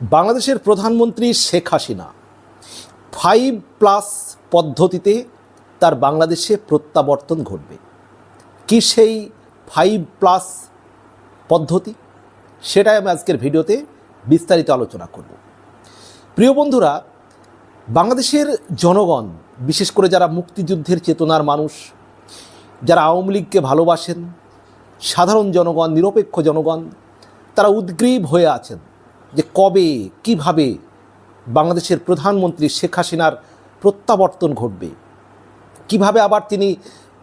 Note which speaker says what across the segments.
Speaker 1: বাংলাদেশের প্রধানমন্ত্রী Sheikh Hasina five plus পদ্ধতিতে তার বাংলাদেশে প্রত্যাবর্তন ঘটবে। কি সেই ফাইভ প্লাস পদ্ধতি? সেটাই আমি আজকের ভিডিওতে বিস্তারিত আলোচনা করব। প্রিয় বন্ধুরা, বাংলাদেশের জনগণ, বিশেষ করে যারা মুক্তিযুদ্ধের চেতনার মানুষ, যারা আওয়ামী লীগকে ভালোবাসেন, সাধারণ জনগণ, নিরপেক্ষ জনগণ, তারা উদ্গ্রীব হয়ে আছেন। যে কবে, কীভাবে বাংলাদেশের প্রধানমন্ত্রী শেখ হাসিনার প্রত্যাবর্তন ঘটবে? কীভাবে আবার তিনি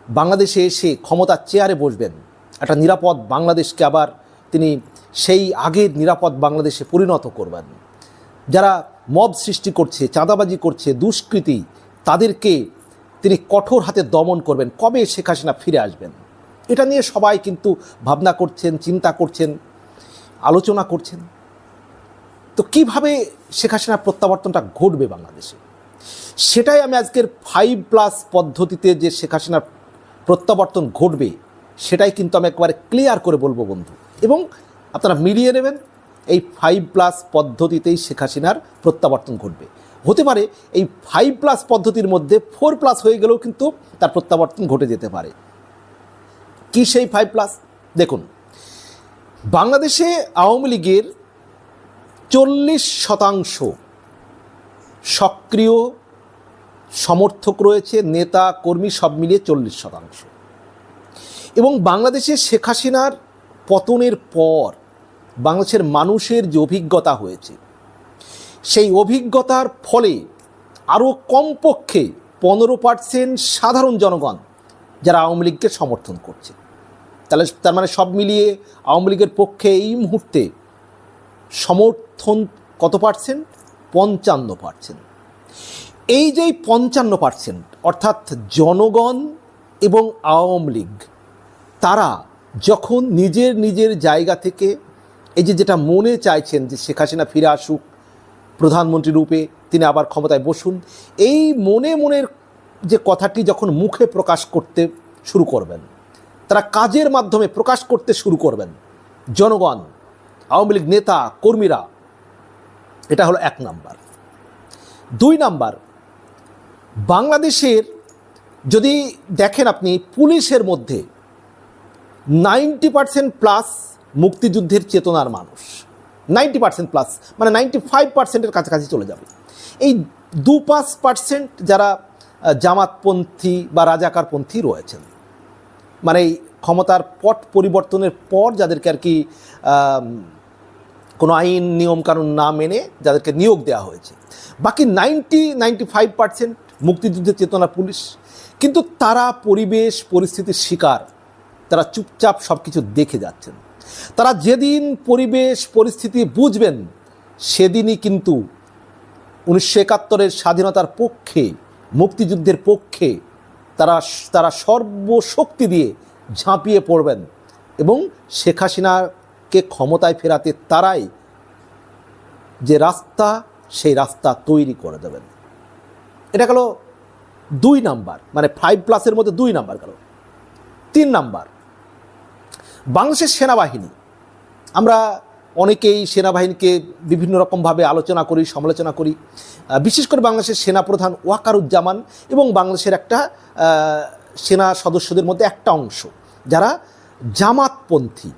Speaker 1: বাংলাদেশে এসে ক্ষমতার চেয়ারে বসবেন? একটা নিরাপদ বাংলাদেশকে আবার তিনি সেই আগের নিরাপদ বাংলাদেশে পরিণত করবেন। যারা মব সৃষ্টি করছে, চাঁদাবাজি করছে, দুষ্কৃতি, তাদেরকে তিনি কঠোর হাতে দমন করবেন। কবে শেখ হাসিনা ফিরে আসবেন? এটা নিয়ে সবাই কিন্তু ভাবনা করছেন, চিন্তা করছেন, আলোচনা করছেন। তো কীভাবে শেখ হাসিনার প্রত্যাবর্তনটা ঘটবে বাংলাদেশে? সেটাই আমি আজকের ফাইভ প্লাস পদ্ধতিতে যে শেখ হাসিনার প্রত্যাবর্তন ঘটবে, সেটাই কিন্তু আমি একবারে ক্লিয়ার করে বলব বন্ধু। এবং আপনারা মিলিয়ে নেবেন, এই ফাইভ প্লাস পদ্ধতিতেই শেখ হাসিনার প্রত্যাবর্তন ঘটবে। হতে পারে এই ফাইভ প্লাস পদ্ধতির মধ্যে ফোর প্লাস হয়ে গেলেও কিন্তু তার প্রত্যাবর্তন ঘটে যেতে পারে। কি সেই ফাইভ প্লাস দেখুন, বাংলাদেশে আওয়ামী লীগের চল্লিশ শতাংশ সক্রিয় সমর্থক রয়েছে, নেতা, কর্মী, সব মিলিয়ে চল্লিশ শতাংশ। এবং বাংলাদেশে শেখ হাসিনার পতনের পর বাংলাদেশের মানুষের যে অভিজ্ঞতা হয়েছে, সেই অভিজ্ঞতার ফলে আরও কমপক্ষে পনেরো পার্সেন্ট সাধারণ জনগণ যারা আওয়ামী লীগকে সমর্থন করছে। তাহলে তার মানে সব মিলিয়ে আওয়ামী লীগের পক্ষে এই মুহূর্তে সমর্থন কত পার্সেন্ট? পঞ্চান্ন পার্সেন্ট। এই যে পঞ্চান্ন পার্সেন্ট, অর্থাৎ জনগণ এবং আওয়ামী লীগ, তারা যখন নিজের নিজের জায়গা থেকে এই যে যেটা মনে চাইছেন যে শেখ হাসিনা ফিরে আসুক, প্রধানমন্ত্রী রূপে তিনি আবার ক্ষমতায় বসুন, এই মনে মনের যে কথাটি যখন মুখে প্রকাশ করতে শুরু করবেন, তারা কাজের মাধ্যমে প্রকাশ করতে শুরু করবেন, জনগণ, আওয়ামী লীগ নেতা, কর্মীরা এটা হলো এক নাম্বার। দুই নাম্বার, বাংলাদেশের যদি দেখেন আপনি পুলিশের মধ্যে নাইনটি পার্সেন্ট প্লাস মুক্তিযুদ্ধের চেতনার মানুষ, নাইনটি পার্সেন্ট প্লাস মানে নাইনটি ফাইভ পার্সেন্টের কাছাকাছি চলে যাবে। এই দু পাঁচ পার্সেন্ট যারা জামাতপন্থী বা রাজাকারপন্থী রয়েছেন মানে এই ক্ষমতার পট পরিবর্তনের পর যাদেরকে আর কি কোনো আইন নিয়মকানুন না মেনে যাদেরকে নিয়োগ দেওয়া হয়েছে। বাকি নাইনটি নাইনটি ফাইভ পার্সেন্ট মুক্তিযুদ্ধের চেতনা পুলিশ। কিন্তু তারা পরিবেশ, পরিস্থিতির শিকার। তারা চুপচাপ সব কিছু দেখে যাচ্ছেন। তারা যেদিন পরিবেশ, পরিস্থিতি বুঝবেন, সেদিনই কিন্তু উনিশশো একাত্তরের স্বাধীনতার পক্ষে, মুক্তিযুদ্ধের পক্ষে তারা তারা সর্বশক্তি দিয়ে ঝাঁপিয়ে পড়বেন। এবং শেখ হাসিনাকে ক্ষমতায় ফেরাতে তারাই যে রাস্তা, সেই রাস্তা তৈরি করে দেবেন। এটা গেল দুই নাম্বার মানে ফাইভ প্লাসের মধ্যে দুই নাম্বার গেল। তিন নাম্বার, বাংলাদেশের সেনাবাহিনী। আমরা অনেকেই সেনাবাহিনীকে বিভিন্ন রকমভাবে আলোচনা করি, সমালোচনা করি। বিশেষ করে বাংলাদেশের সেনাপ্রধান ওয়াকারুজ্জামান এবং বাংলাদেশের একটা সেনা সদস্যদের মধ্যে একটা অংশ, যারা জামাতপন্থী,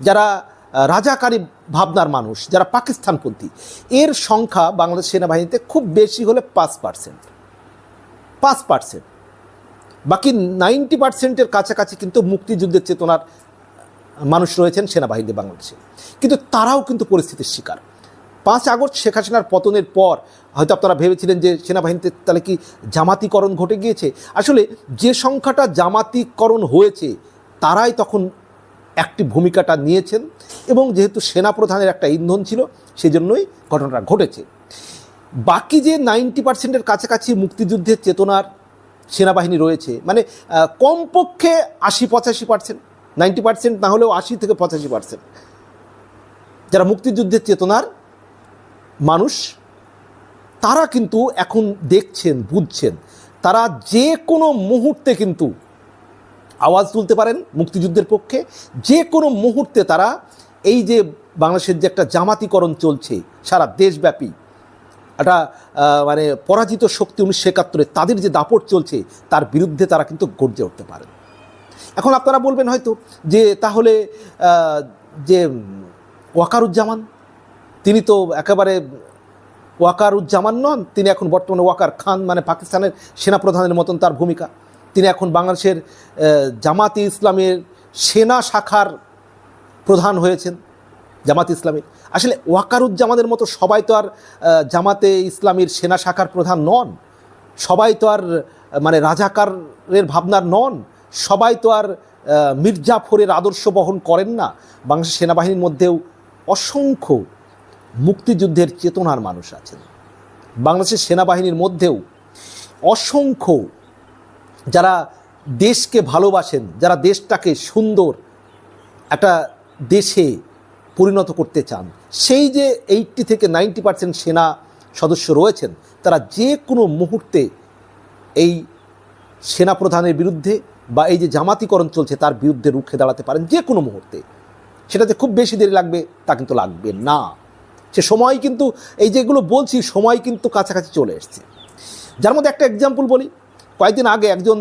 Speaker 1: যারা রাজাকারী ভাবনার মানুষ, যারা পাকিস্তানপন্থী। এর সংখ্যা বাংলাদেশ সেনাবাহিনীতে খুব বেশি হলে পাঁচ পার্সেন্ট পাঁচ পার্সেন্ট বাকি নাইনটি পার্সেন্টের কাছাকাছি কিন্তু মুক্তিযুদ্ধের চেতনার মানুষ রয়েছেন সেনাবাহিনীতে বাংলাদেশে। কিন্তু তারাও কিন্তু পরিস্থিতির শিকার। পাঁচ আগস্ট শেখ হাসিনার পতনের পর হয়তো আপনারা ভেবেছিলেন যে সেনাবাহিনীতে তাহলে কি জামাতিকরণ ঘটে গিয়েছে? আসলে যে সংখ্যাটা জামাতিকরণ হয়েছে, তারাই তখন একটি ভূমিকাটা নিয়েছেন এবং যেহেতু সেনাপ্রধানের একটা ইন্ধন ছিল, সেজন্যই ঘটনাটা ঘটেছে। বাকি যে নাইনটি পার্সেন্টের কাছাকাছি মুক্তিযুদ্ধের চেতনার সেনাবাহিনী রয়েছে মানে কমপক্ষে আশি পঁচাশি পার্সেন্ট, নাইনটি পার্সেন্ট না হলেও আশি থেকে পঁচাশি পার্সেন্ট। যারা মুক্তিযুদ্ধের চেতনার মানুষ, তারা কিন্তু এখন দেখছেন, বুঝছেন, তারা যে কোনো মুহূর্তে কিন্তু আওয়াজ তুলতে পারেন মুক্তিযুদ্ধের পক্ষে। যে কোনো মুহূর্তে তারা এই যে বাংলাদেশের যে একটা জামাতিকরণ চলছে, সারা দেশব্যাপী, একটা মানে পরাজিত শক্তি উনিশশো একাত্তরে তাদের যে দাপট চলছে, তার বিরুদ্ধে তারা কিন্তু গর্জে উঠতে পারেন। এখন আপনারা বলবেন হয়তো যে তাহলে যে ওয়াকারুজ্জামান, তিনি তো একেবারে ওয়াকারুজ্জামান নন, তিনি এখন বর্তমানে ওয়াকার খান মানে পাকিস্তানের সেনাপ্রধানের মতন তার ভূমিকা। তিনি এখন বাংলাদেশের জামাতে ইসলামের সেনা শাখার প্রধান হয়েছেন জামাতে ইসলামের আসলে ওয়াকারুজ্জামানের মতো সবাই তো আর জামাতে ইসলামের সেনা শাখার প্রধান নন। সবাই তো আর মানে রাজাকারের ভাবনার নন। সবাই তো আর মির্জাফরের আদর্শ বহন করেন না। বাংলাদেশ সেনাবাহিনীর মধ্যেও অসংখ্য মুক্তিযুদ্ধের চেতনার মানুষ আছেন। বাংলাদেশের সেনাবাহিনীর মধ্যেও অসংখ্য যারা দেশকে ভালোবাসেন, যারা দেশটাকে সুন্দর একটা দেশে পরিণত করতে চান, সেই যে এইটটি থেকে নাইনটি পার্সেন্ট সেনা সদস্য রয়েছেন, তারা যে কোনো মুহূর্তে এই সেনাপ্রধানের বিরুদ্ধে বা এই যে জামাতিকরণ চলছে, তার বিরুদ্ধে রুখে দাঁড়াতে পারেন যে কোনো মুহূর্তে। সেটাতে খুব বেশি দেরি লাগবে, তা কিন্তু লাগবে না। সে সময় কিন্তু, এই যেগুলো বলছি, সময় কিন্তু কাছাকাছি চলে এসছে। যার মধ্যে একটা এক্সাম্পল বলি। কয়েকদিন আগে একজন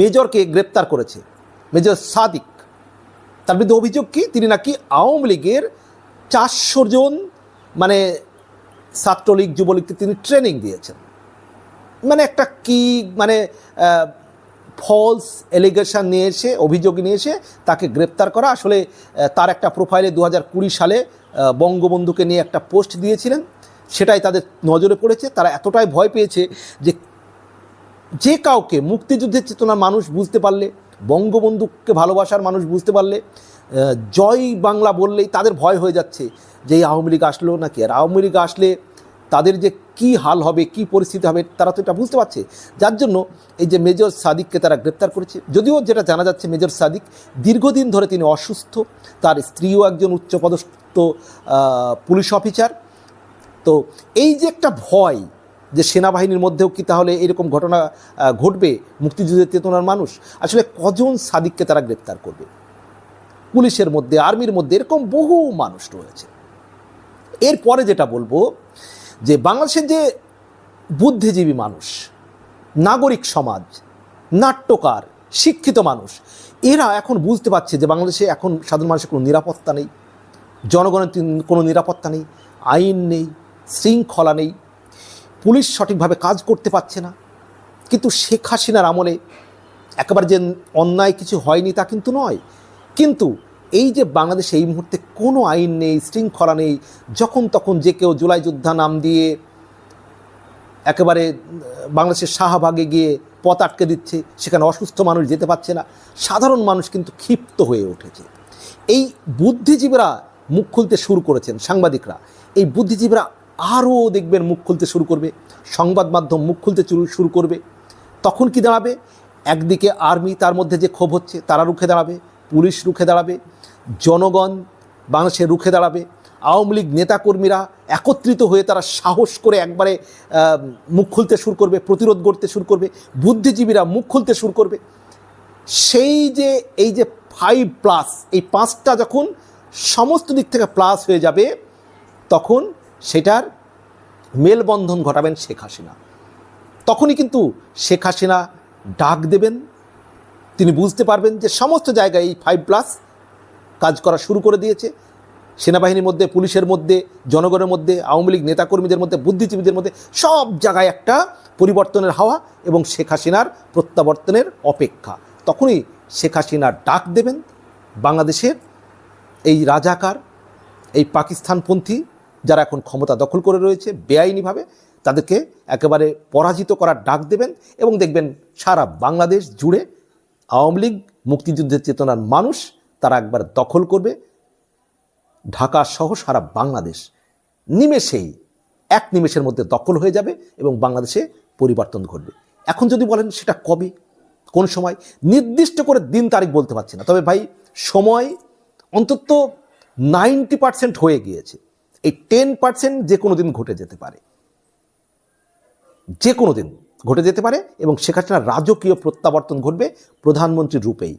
Speaker 1: মেজরকে গ্রেপ্তার করেছে, মেজর সাদিক। তার বিরুদ্ধে অভিযোগ কি? তিনি নাকি আওয়ামী লীগের চারশো জন মানে ছাত্রলীগ, যুবলীগকে তিনি ট্রেনিং দিয়েছেন। মানে একটা কি মানে ফলস এলিগেশন নিয়ে এসে, অভিযোগ নিয়ে এসে তাকে গ্রেপ্তার করা। আসলে তার একটা প্রোফাইলে দু সালে বঙ্গবন্ধুকে নিয়ে একটা পোস্ট দিয়েছিলেন। সেটাই তাদের নজরে পড়েছে। তারা এতটাই ভয় পেয়েছে যে যে কাউকে মুক্তিযুদ্ধের চেতনা মানুষ বুঝতে পারলে, বঙ্গবন্ধুকে ভালোবাসার মানুষ বুঝতে পারলে জয় বাংলা বললেই তাদের ভয় হয়ে যাচ্ছে যে এই আওয়ামী লীগ আসলো নাকি। আর আওয়ামী লীগ আসলে তাদের যে কি হাল হবে, কি পরিস্থিতি হবে, তারা তো এটা বুঝতে পারছে। যার জন্য এই যে মেজর সাদিককে তারা গ্রেপ্তার করেছে, যদিও যেটা জানা যাচ্ছে মেজর সাদিক দীর্ঘদিন ধরে তিনি অসুস্থ, তার স্ত্রীও একজন উচ্চপদস্থ পুলিশ অফিসার। তো এই যে একটা ভয় যে সেনাবাহিনীর মধ্যেও কি তাহলে এরকম ঘটনা ঘটবে মুক্তিযুদ্ধের চেতনার মানুষ? আসলে কজন সাদিককে তারা গ্রেপ্তার করবে? পুলিশের মধ্যে, আর্মির মধ্যে এরকম বহু মানুষ রয়েছে। এরপরে যেটা বলব, যে বাংলাদেশের যে বুদ্ধিজীবী মানুষ, নাগরিক সমাজ, নাট্যকার, শিক্ষিত মানুষ, এরা এখন বুঝতে পারছে যে বাংলাদেশে এখন সাধারণ মানুষের কোনো নিরাপত্তা নেই। জনগণের কোনো নিরাপত্তা নেই, আইন নেই, শৃঙ্খলা নেই পুলিশ সঠিকভাবে কাজ করতে পারছে না। কিন্তু শেখ হাসিনার আমলে একেবারে যে অন্যায় কিছু হয়নি তা কিন্তু নয়। কিন্তু এই যে বাংলাদেশে এই মুহূর্তে কোনো আইন নেই, শৃঙ্খলা নেই, যখন তখন যে কেউ জুলাই যোদ্ধা নাম দিয়ে একেবারে বাংলাদেশের শাহবাগে গিয়ে পথ আটকে দিচ্ছে, সেখানে অসুস্থ মানুষ যেতে পারছে না, সাধারণ মানুষ কিন্তু ক্ষিপ্ত হয়ে উঠেছে। এই বুদ্ধিজীবীরা মুখ খুলতে শুরু করেছেন সাংবাদিকরা। এই বুদ্ধিজীবীরা আরও দেখবেন মুখ খুলতে শুরু করবে, সংবাদ মাধ্যম মুখ খুলতে শুরু- করবে। তখন কি দাঁড়াবে? একদিকে আর্মি তার মধ্যে যে ক্ষোভ হচ্ছে, তারা রুখে দাঁড়াবে, পুলিশ রুখে দাঁড়াবে, জনগণ বাংলাদেশে রুখে দাঁড়াবে, আওয়ামী লীগ নেতাকর্মীরা একত্রিত হয়ে তারা সাহস করে একবারে মুখ খুলতে শুরু করবে, প্রতিরোধ করতে শুরু করবে, বুদ্ধিজীবীরা মুখ খুলতে শুরু করবে। সেই যে, এই যে ফাইভ প্লাস এই পাঁচটা যখন সমস্ত দিক থেকে প্লাস হয়ে যাবে, তখন সেটার মেলবন্ধন ঘটাবেন শেখ হাসিনা। তখনই কিন্তু শেখ হাসিনা ডাক দেবেন। তিনি বুঝতে পারবেন যে সমস্ত জায়গায় এই ফাইভ প্লাস কাজ করা শুরু করে দিয়েছে। সেনাবাহিনীর মধ্যে, পুলিশের মধ্যে, জনগণের মধ্যে, আওয়ামী লীগ নেতাকর্মীদের মধ্যে, বুদ্ধিজীবীদের মধ্যে সব জায়গায় একটা পরিবর্তনের হাওয়া এবং শেখ হাসিনার প্রত্যাবর্তনের অপেক্ষা। তখনই শেখ হাসিনা ডাক দেবেন বাংলাদেশের এই রাজাকার, এই পাকিস্তানপন্থী যারা এখন ক্ষমতা দখল করে রয়েছে বেআইনিভাবে তাদেরকে একেবারে পরাজিত করার ডাক দেবেন এবং দেখবেন সারা বাংলাদেশ জুড়ে আওয়ামী লীগ মুক্তিযুদ্ধের চেতনার মানুষ তারা একবার দখল করবে। ঢাকা সহ সারা বাংলাদেশ নিমেষেই, এক নিমেষের মধ্যে দখল হয়ে যাবে এবং বাংলাদেশে পরিবর্তন ঘটবে। এখন যদি বলেন সেটা কবে? কোন সময়? নির্দিষ্ট করে দিন তারিখ বলতে পারছি না। তবে ভাই, সময় অন্তত নাইনটি পার্সেন্ট হয়ে গিয়েছে। এই টেন পার্সেন্ট যে কোনো দিন ঘটে যেতে পারে। যে কোনো দিন ঘটে যেতে পারে এবং হাসিনার রাজকীয় প্রত্যাবর্তন ঘটবে প্রধানমন্ত্রীর রূপেই।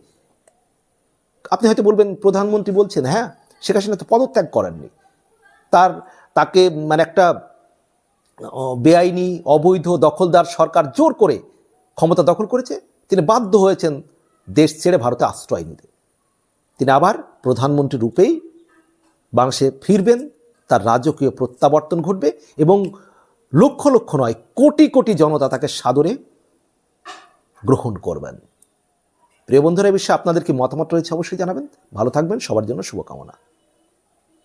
Speaker 1: আপনি হয়তো বলবেন, প্রধানমন্ত্রী বলছেন হ্যাঁ শেখ হাসিনা তো পদত্যাগ করেননি। তার, তাকে মানে একটা বেআইনি, অবৈধ, দখলদার সরকার জোর করে ক্ষমতা দখল করেছে, তিনি বাধ্য হয়েছেন দেশ ছেড়ে ভারতে আশ্রয় নিতে। তিনি আবার প্রধানমন্ত্রী রূপেই বাংলাদেশে ফিরবেন তার রাজকীয় প্রত্যাবর্তন ঘটবে এবং লক্ষ লক্ষ নয়, কোটি কোটি জনতা তাকে সাদরে গ্রহণ করবেন। প্রিয় বন্ধুরা, এ বিষয়ে আপনাদের কি মতামত রয়েছে অবশ্যই জানাবেন। ভালো থাকবেন, সবার জন্য শুভকামনা।